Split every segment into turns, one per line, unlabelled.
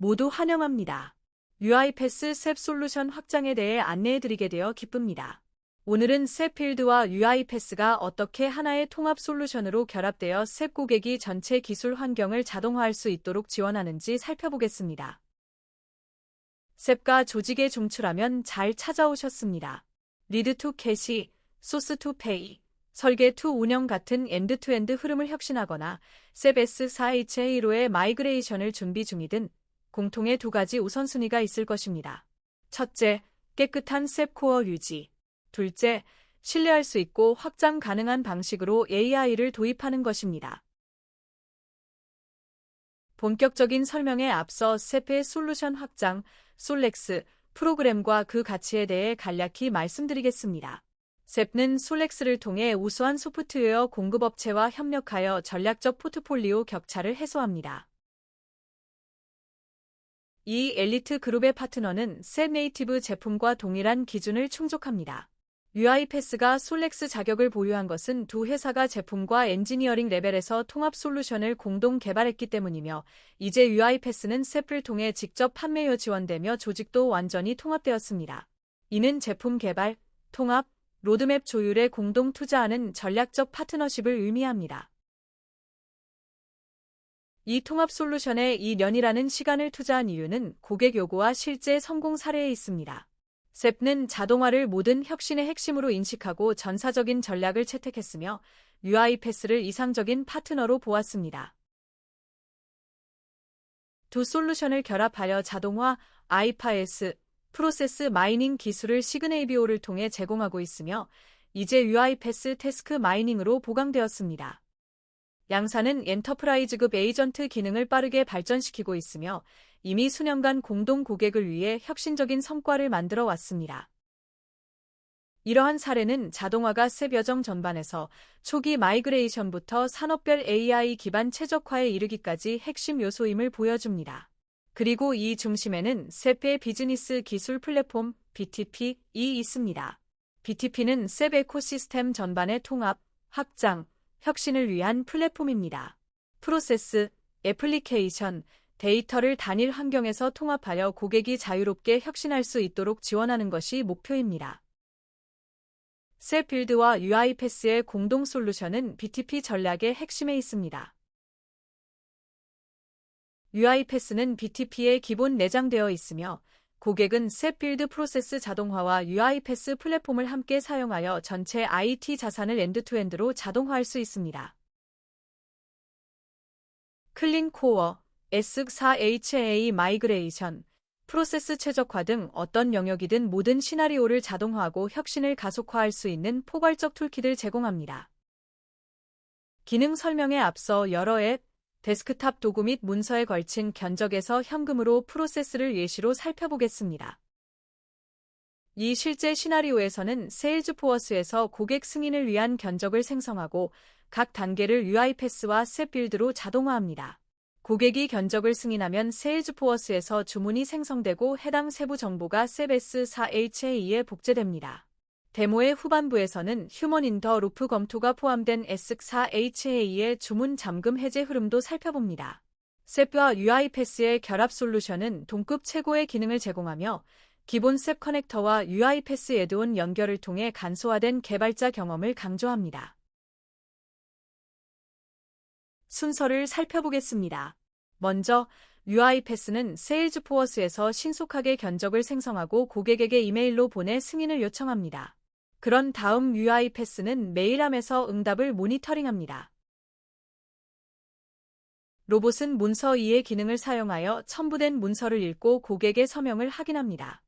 모두 환영합니다. UiPath 셉 솔루션 확장에 대해 안내해드리게 되어 기쁩니다. 오늘은 셉필드와 UiPath가 어떻게 하나의 통합 솔루션으로 결합되어 셉 고객이 전체 기술 환경을 자동화할 수 있도록 지원하는지 살펴보겠습니다. 셉과 조직에 종출하면 잘 찾아오셨습니다. 리드 투 캐시, 소스 투 페이, 설계 투 운영 같은 엔드투엔드 흐름을 혁신하거나 셉 S4HA로의 마이그레이션을 준비 중이든 공통의 두 가지 우선순위가 있을 것입니다. 첫째, 깨끗한 셉 코어 유지. 둘째, 신뢰할 수 있고 확장 가능한 방식으로 AI를 도입하는 것입니다. 본격적인 설명에 앞서 셉의 솔루션 확장, 솔렉스, 프로그램과 그 가치에 대해 간략히 말씀드리겠습니다. 셉는 솔렉스를 통해 우수한 소프트웨어 공급업체와 협력하여 전략적 포트폴리오 격차를 해소합니다. 이 엘리트 그룹의 파트너는 셉 네이티브 제품과 동일한 기준을 충족합니다. UiPath가 솔렉스 자격을 보유한 것은 두 회사가 제품과 엔지니어링 레벨에서 통합 솔루션을 공동 개발했기 때문이며 이제 UiPath는 셉을 통해 직접 판매여 지원되며 조직도 완전히 통합되었습니다. 이는 제품 개발, 통합, 로드맵 조율에 공동 투자하는 전략적 파트너십을 의미합니다. 이 통합 솔루션에 2년이라는 시간을 투자한 이유는 고객 요구와 실제 성공 사례에 있습니다. 셉는 자동화를 모든 혁신의 핵심으로 인식하고 전사적인 전략을 채택했으며 UiPath를 이상적인 파트너로 보았습니다. 두 솔루션을 결합하여 자동화, 아이파S, 프로세스 마이닝 기술을 시그네이비오를 통해 제공하고 있으며 이제 UiPath 태스크 마이닝으로 보강되었습니다. 양사는 엔터프라이즈급 에이전트 기능을 빠르게 발전시키고 있으며 이미 수년간 공동 고객을 위해 혁신적인 성과를 만들어 왔습니다. 이러한 사례는 자동화가 셉 여정 전반에서 초기 마이그레이션부터 산업별 AI 기반 최적화에 이르기까지 핵심 요소임을 보여줍니다. 그리고 이 중심에는 셉의 비즈니스 기술 플랫폼 BTP이 있습니다. BTP는 셉 에코시스템 전반의 통합, 확장, 혁신을 위한 플랫폼입니다. 프로세스, 애플리케이션, 데이터를 단일 환경에서 통합하여 고객이 자유롭게 혁신할 수 있도록 지원하는 것이 목표입니다. 셀필드와 UiPath의 공동 솔루션은 BTP 전략의 핵심에 있습니다. UiPath는 BTP에 기본 내장되어 있으며 고객은 셋필드 프로세스 자동화와 UiPath 플랫폼을 함께 사용하여 전체 IT 자산을 엔드투엔드로 자동화할 수 있습니다. 클린 코어, S4HA 마이그레이션, 프로세스 최적화 등 어떤 영역이든 모든 시나리오를 자동화하고 혁신을 가속화할 수 있는 포괄적 툴kit을 제공합니다. 기능 설명에 앞서 여러 앱, 데스크탑 도구 및 문서에 걸친 견적에서 현금으로 프로세스를 예시로 살펴보겠습니다. 이 실제 시나리오에서는 세일즈포어스에서 고객 승인을 위한 견적을 생성하고 각 단계를 UiPath와 셋 빌드로 자동화합니다. 고객이 견적을 승인하면 세일즈포어스에서 주문이 생성되고 해당 세부 정보가 셉S4HA에 복제됩니다. 데모의 후반부에서는 휴먼 인더 루프 검토가 포함된 S4HA의 주문 잠금 해제 흐름도 살펴봅니다. 셉과 UiPath의 결합 솔루션은 동급 최고의 기능을 제공하며 기본 셉 커넥터와 UiPath 에드온 연결을 통해 간소화된 개발자 경험을 강조합니다. 순서를 살펴보겠습니다. 먼저 UiPath는 세일즈포어스에서 신속하게 견적을 생성하고 고객에게 이메일로 보내 승인을 요청합니다. 그런 다음 UiPath는 메일함에서 응답을 모니터링합니다. 로봇은 문서 2의 기능을 사용하여 첨부된 문서를 읽고 고객의 서명을 확인합니다.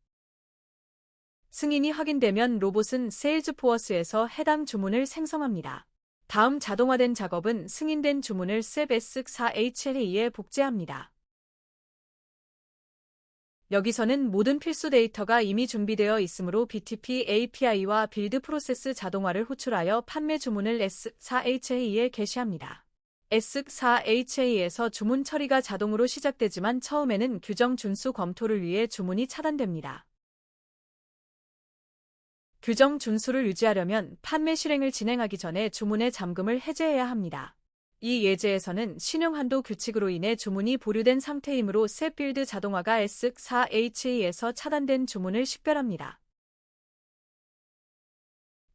승인이 확인되면 로봇은 세일즈포어스에서 해당 주문을 생성합니다. 다음 자동화된 작업은 승인된 주문을 셉S4HLA에 복제합니다. 여기서는 모든 필수 데이터가 이미 준비되어 있으므로 BTP API와 빌드 프로세스 자동화를 호출하여 판매 주문을 S4HA에 게시합니다. S4HA에서 주문 처리가 자동으로 시작되지만 처음에는 규정 준수 검토를 위해 주문이 차단됩니다. 규정 준수를 유지하려면 판매 실행을 진행하기 전에 주문의 잠금을 해제해야 합니다. 이 예제에서는 신용한도 규칙으로 인해 주문이 보류된 상태이므로 셋빌드 자동화가 S4HE에서 차단된 주문을 식별합니다.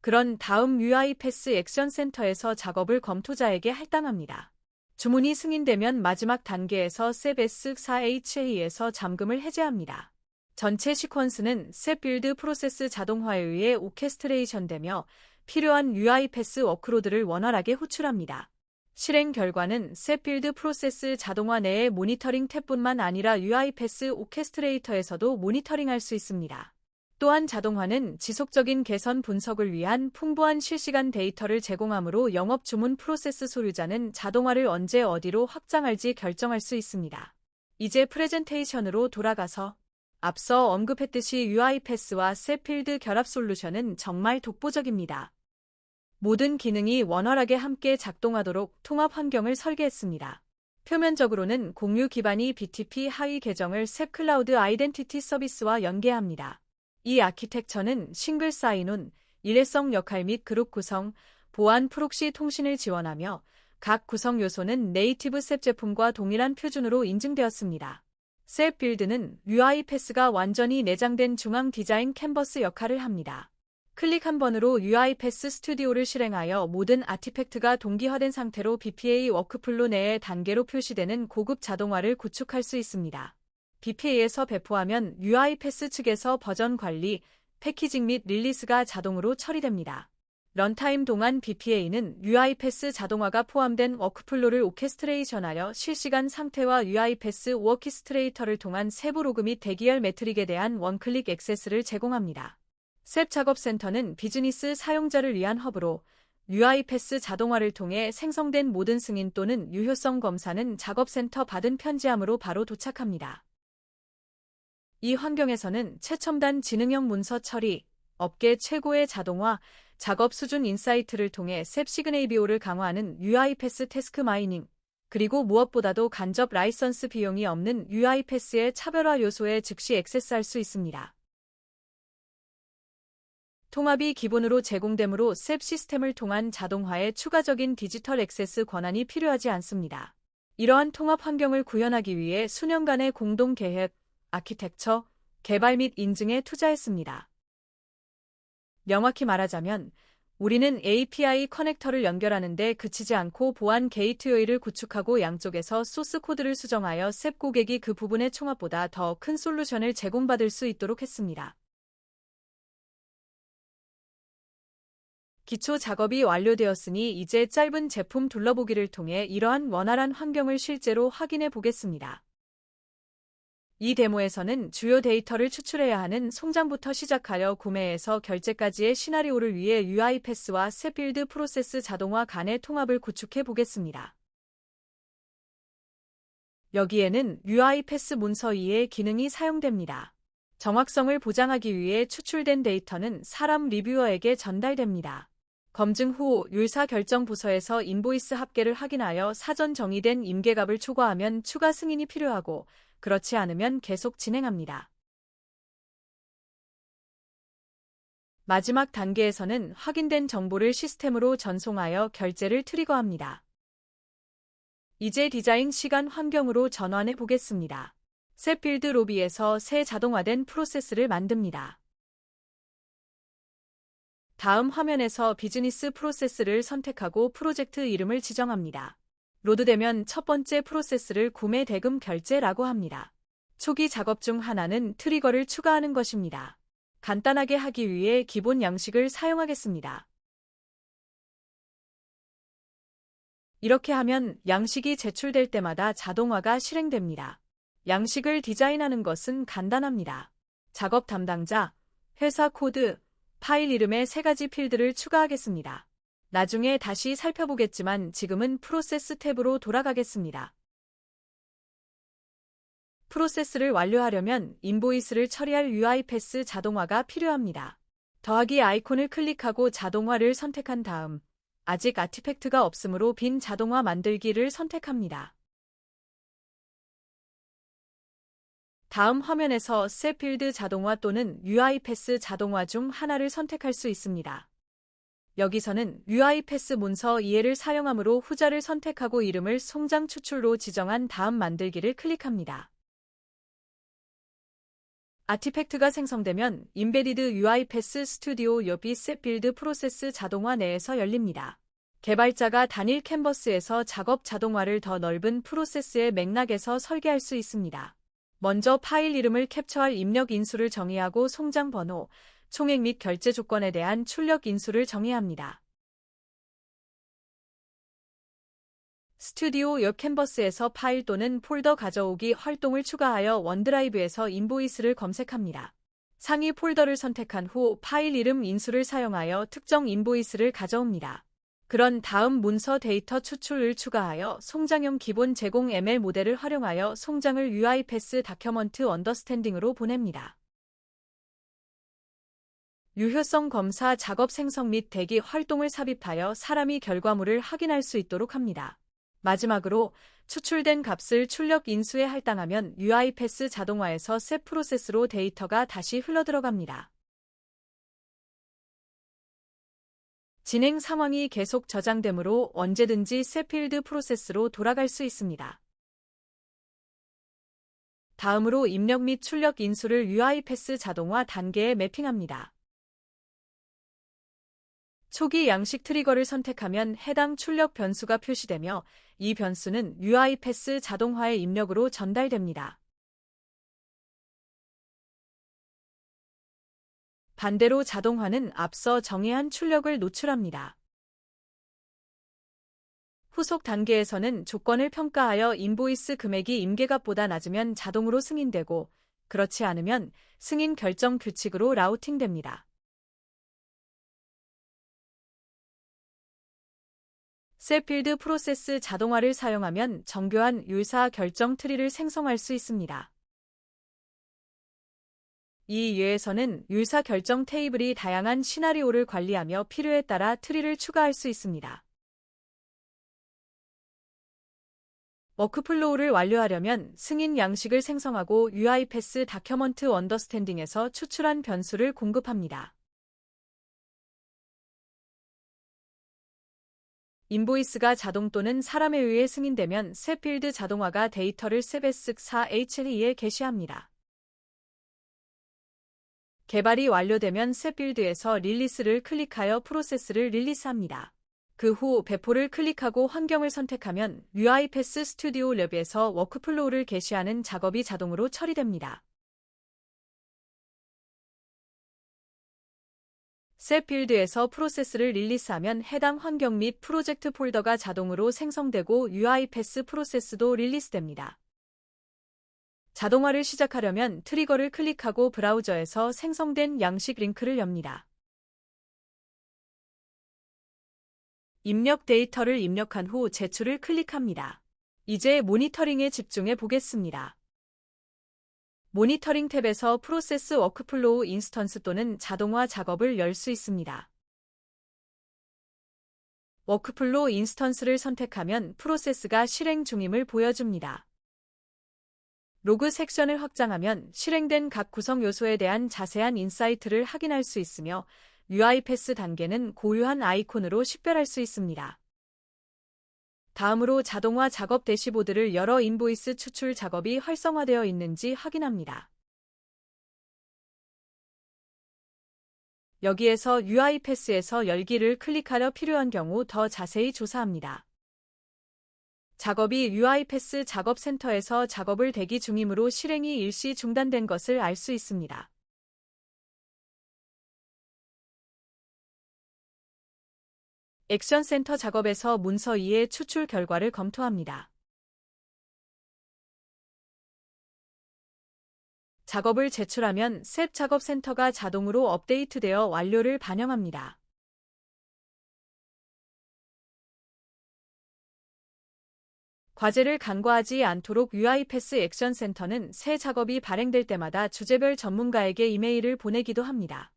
그런 다음 UI 패스 액션 센터에서 작업을 검토자에게 할당합니다. 주문이 승인되면 마지막 단계에서 셉 S4HA에서 잠금을 해제합니다. 전체 시퀀스는 셋 빌드 프로세스 자동화에 의해 오케스트레이션 되며 필요한 UI 패스 워크로드를 원활하게 호출합니다. 실행 결과는 셋 빌드 프로세스 자동화 내의 모니터링 탭뿐만 아니라 UI 패스 오케스트레이터에서도 모니터링할 수 있습니다. 또한 자동화는 지속적인 개선 분석을 위한 풍부한 실시간 데이터를 제공하므로 영업 주문 프로세스 소유자는 자동화를 언제 어디로 확장할지 결정할 수 있습니다. 이제 프레젠테이션으로 돌아가서 앞서 언급했듯이 UiPath와 세필드 결합 솔루션은 정말 독보적입니다. 모든 기능이 원활하게 함께 작동하도록 통합 환경을 설계했습니다. 표면적으로는 공유 기반이 BTP 하위 계정을 셉 클라우드 아이덴티티 서비스와 연계합니다. 이 아키텍처는 싱글 사인온, 일회성 역할 및 그룹 구성, 보안 프록시 통신을 지원하며 각 구성 요소는 네이티브 셉 제품과 동일한 표준으로 인증되었습니다. 셉 빌드는 UI 패스가 완전히 내장된 중앙 디자인 캔버스 역할을 합니다. 클릭 한 번으로 UI 패스 스튜디오를 실행하여 모든 아티팩트가 동기화된 상태로 BPA 워크플로 내에 단계로 표시되는 고급 자동화를 구축할 수 있습니다. BPA에서 배포하면 UI 패스 측에서 버전 관리, 패키징 및 릴리스가 자동으로 처리됩니다. 런타임 동안 BPA는 UiPath 자동화가 포함된 워크플로를 오케스트레이션하여 실시간 상태와 UiPath 워키스트레이터를 통한 세부 로그 및 대기열 매트릭에 대한 원클릭 액세스를 제공합니다. 셉 작업센터는 비즈니스 사용자를 위한 허브로 UiPath 자동화를 통해 생성된 모든 승인 또는 유효성 검사는 작업센터 받은 편지함으로 바로 도착합니다. 이 환경에서는 최첨단 지능형 문서 처리, 업계 최고의 자동화, 작업 수준 인사이트를 통해 셉 시그네이비오를 강화하는 UiPath 태스크 마이닝, 그리고 무엇보다도 간접 라이선스 비용이 없는 UiPath의 차별화 요소에 즉시 액세스할 수 있습니다. 통합이 기본으로 제공되므로 셉 시스템을 통한 자동화에 추가적인 디지털 액세스 권한이 필요하지 않습니다. 이러한 통합 환경을 구현하기 위해 수년간의 공동 계획, 아키텍처, 개발 및 인증에 투자했습니다. 명확히 말하자면 우리는 API 커넥터를 연결하는데 그치지 않고 보안 게이트웨이를 구축하고 양쪽에서 소스 코드를 수정하여 셉 고객이 그 부분의 총합보다 더 큰 솔루션을 제공받을 수 있도록 했습니다. 기초 작업이 완료되었으니 이제 짧은 제품 둘러보기를 통해 이러한 원활한 환경을 실제로 확인해 보겠습니다. 이 데모에서는 주요 데이터를 추출해야 하는 송장부터 시작하여 구매에서 결제까지의 시나리오를 위해 UiPath와 세필드 프로세스 자동화 간의 통합을 구축해 보겠습니다. 여기에는 UiPath 문서 2의 기능이 사용됩니다. 정확성을 보장하기 위해 추출된 데이터는 사람 리뷰어에게 전달됩니다. 검증 후 율사 결정 부서에서 인보이스 합계를 확인하여 사전 정의된 임계값을 초과하면 추가 승인이 필요하고 그렇지 않으면 계속 진행합니다. 마지막 단계에서는 확인된 정보를 시스템으로 전송하여 결제를 트리거합니다. 이제 디자인 시간 환경으로 전환해 보겠습니다. 새 필드 로비에서 새 자동화된 프로세스를 만듭니다. 다음 화면에서 비즈니스 프로세스를 선택하고 프로젝트 이름을 지정합니다. 로드되면 첫 번째 프로세스를 구매 대금 결제라고 합니다. 초기 작업 중 하나는 트리거를 추가하는 것입니다. 간단하게 하기 위해 기본 양식을 사용하겠습니다. 이렇게 하면 양식이 제출될 때마다 자동화가 실행됩니다. 양식을 디자인하는 것은 간단합니다. 작업 담당자, 회사 코드, 파일 이름의 세 가지 필드를 추가하겠습니다. 나중에 다시 살펴보겠지만 지금은 프로세스 탭으로 돌아가겠습니다. 프로세스를 완료하려면 인보이스를 처리할 UI 패스 자동화가 필요합니다. 더하기 아이콘을 클릭하고 자동화를 선택한 다음 아직 아티팩트가 없으므로 빈 자동화 만들기를 선택합니다. 다음 화면에서 세필드 자동화 또는 UI 패스 자동화 중 하나를 선택할 수 있습니다. 여기서는 UI 패스 문서 이해를 사용함으로 후자를 선택하고 이름을 송장 추출로 지정한 다음 만들기를 클릭합니다. 아티팩트가 생성되면 인베디드 UiPath 스튜디오 옆이 셋빌드 프로세스 자동화 내에서 열립니다. 개발자가 단일 캔버스에서 작업 자동화를 더 넓은 프로세스의 맥락에서 설계할 수 있습니다. 먼저 파일 이름을 캡처할 입력 인수를 정의하고 송장 번호, 총액 및 결제 조건에 대한 출력 인수를 정해야 합니다. 스튜디오 옆 캔버스에서 파일 또는 폴더 가져오기 활동을 추가하여 원드라이브에서 인보이스를 검색합니다. 상위 폴더를 선택한 후 파일 이름 인수를 사용하여 특정 인보이스를 가져옵니다. 그런 다음 문서 데이터 추출을 추가하여 송장형 기본 제공 ML 모델을 활용하여 송장을 UiPath 다큐먼트 언더스탠딩으로 보냅니다. 유효성 검사 작업 생성 및 대기 활동을 삽입하여 사람이 결과물을 확인할 수 있도록 합니다. 마지막으로 추출된 값을 출력 인수에 할당하면 UiPath 자동화에서 셋 프로세스로 데이터가 다시 흘러들어갑니다. 진행 상황이 계속 저장되므로 언제든지 셋필드 프로세스로 돌아갈 수 있습니다. 다음으로 입력 및 출력 인수를 UiPath 자동화 단계에 매핑합니다. 초기 양식 트리거를 선택하면 해당 출력 변수가 표시되며 이 변수는 UiPath 자동화의 입력으로 전달됩니다. 반대로 자동화는 앞서 정의한 출력을 노출합니다. 후속 단계에서는 조건을 평가하여 인보이스 금액이 임계값보다 낮으면 자동으로 승인되고 그렇지 않으면 승인 결정 규칙으로 라우팅됩니다. 셀필드 프로세스 자동화를 사용하면 정교한 율사 결정 트리를 생성할 수 있습니다. 이 예에서는 율사 결정 테이블이 다양한 시나리오를 관리하며 필요에 따라 트리를 추가할 수 있습니다. 워크플로우를 완료하려면 승인 양식을 생성하고 UiPath 다큐먼트 언더스탠딩에서 추출한 변수를 공급합니다. 인보이스가 자동 또는 사람에 의해 승인되면 셋필드 자동화가 데이터를 세베스 4HLE에 게시합니다. 개발이 완료되면 셋빌드에서 릴리스를 클릭하여 프로세스를 릴리스합니다. 그 후 배포를 클릭하고 환경을 선택하면 UiPath 스튜디오 랩에서 워크플로우를 게시하는 작업이 자동으로 처리됩니다. 셋빌드에서 프로세스를 릴리스하면 해당 환경 및 프로젝트 폴더가 자동으로 생성되고 UiPath 프로세스도 릴리스됩니다. 자동화를 시작하려면 트리거를 클릭하고 브라우저에서 생성된 양식 링크를 엽니다. 입력 데이터를 입력한 후 제출을 클릭합니다. 이제 모니터링에 집중해 보겠습니다. 모니터링 탭에서 프로세스 워크플로우 인스턴스 또는 자동화 작업을 열 수 있습니다. 워크플로우 인스턴스를 선택하면 프로세스가 실행 중임을 보여줍니다. 로그 섹션을 확장하면 실행된 각 구성 요소에 대한 자세한 인사이트를 확인할 수 있으며 UiPath 단계는 고유한 아이콘으로 식별할 수 있습니다. 다음으로 자동화 작업 대시보드를 열어 인보이스 추출 작업이 활성화되어 있는지 확인합니다. 여기에서 UiPath에서 열기를 클릭하려 필요한 경우 더 자세히 조사합니다. 작업이 UiPath 작업센터에서 작업을 대기 중이므로 실행이 일시 중단된 것을 알 수 있습니다. 액션센터 작업에서 문서 2의 추출 결과를 검토합니다. 작업을 제출하면 셋 작업센터가 자동으로 업데이트되어 완료를 반영합니다. 과제를 간과하지 않도록 UiPath 액션 센터는 새 작업이 발행될 때마다 주제별 전문가에게 이메일을 보내기도 합니다.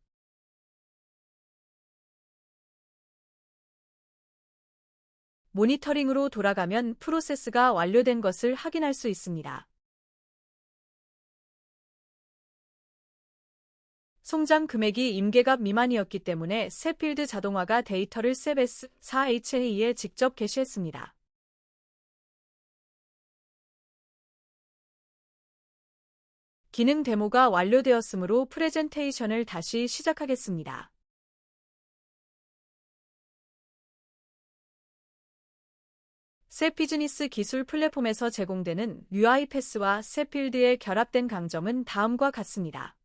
모니터링으로 돌아가면 프로세스가 완료된 것을 확인할 수 있습니다. 송장 금액이 임계값 미만이었기 때문에 세필드 자동화가 데이터를 셉S 4HA에 직접 게시했습니다. 기능 데모가 완료되었으므로 프레젠테이션을 다시 시작하겠습니다. 새 비즈니스 기술 플랫폼에서 제공되는 UiPath와 세필드의 결합된 강점은 다음과 같습니다.